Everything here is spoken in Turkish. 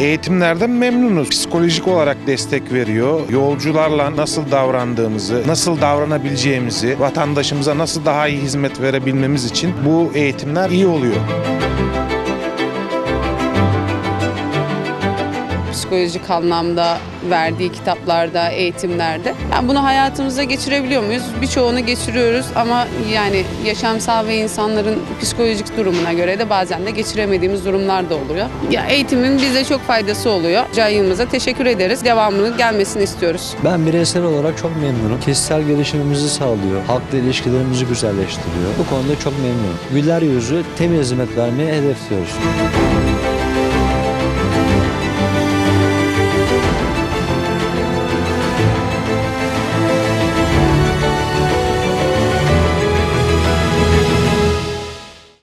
Eğitimlerden memnunuz. Psikolojik olarak destek veriyor. Yolcularla nasıl davrandığımızı, nasıl davranabileceğimizi, vatandaşımıza nasıl daha iyi hizmet verebilmemiz için bu eğitimler iyi oluyor. Psikolojik anlamda verdiği kitaplarda, eğitimlerde. Yani bunu hayatımıza geçirebiliyor muyuz? Birçoğunu geçiriyoruz ama yani yaşamsal ve insanların psikolojik durumuna göre de bazen de geçiremediğimiz durumlar da oluyor. Ya eğitimin bize çok faydası oluyor. Can Yılmaz'a teşekkür ederiz. Devamının gelmesini istiyoruz. Ben bireysel olarak çok memnunum. Kişisel gelişimimizi sağlıyor. Halkla ilişkilerimizi güzelleştiriyor. Bu konuda çok memnunum. Güler yüzü, temiz hizmet vermeyi hedefliyoruz.